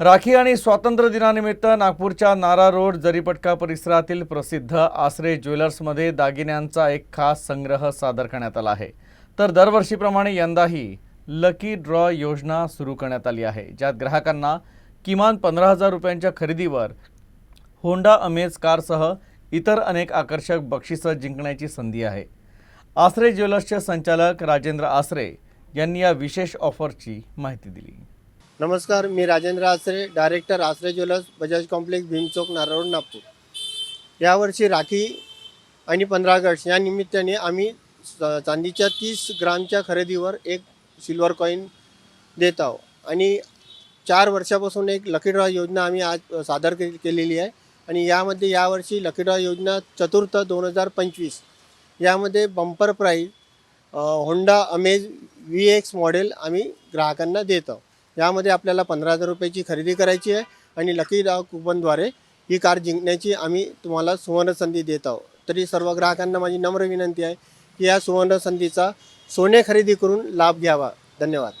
राखी आणि स्वातंत्र्य दिनानिमित्त नागपूरच्या नारा रोड जरीपटका परिसरातील प्रसिद्ध आसरे ज्वेलर्समध्ये दागिन्यांचा एक खास संग्रह सादर करण्यात आला आहे. तर दरवर्षीप्रमाणे यंदाही लकी ड्रॉ योजना सुरू करण्यात आली आहे. ज्यात ग्राहकांना किमान पंधरा हजार रुपयांच्या खरेदीवर होंडा अमेज कारसह इतर अनेक आकर्षक बक्षिसं जिंकण्याची संधी आहे. आसरे ज्वेलर्सचे संचालक राजेंद्र आसरे यांनी या विशेष ऑफरची माहिती दिली. नमस्कार मी Rajendra Asare director Asare jewellers Bajaj complex Bhimchowk नारळ नागपूर. यावर्षी राखी आणि पंधरा ऑगस्ट या निमित्ताने आम्ही स- चांदीच्या तीस ग्रामच्या खरेदीवर एक सिल्वर कॉईन देत आहोत. आणि चार वर्षापासून एक लकी ड्रॉ योजना आम्ही आज सादर के केलेली आहे. आणि यामध्ये यावर्षी लकी ड्रॉ योजना चतुर्थ दोन हजार पंचवीस. यामध्ये bumper prize Honda Amaze V X model आम्ही ग्राहकांना देत आहोत. यामध्ये आपल्याला पंधरा हजार रुपयाची खरेदी करायची आहे आणि लकी ड्रॉ कुपनद्वारे ही कार जिंकण्याची आम्ही तुम्हाला सुवर्ण संधी देत आहोत. तरी सर्व ग्राहकांना माझी नम्र विनंती आहे की या सुवर्ण संधीचा सोने खरेदी करून लाभ घ्यावा. धन्यवाद.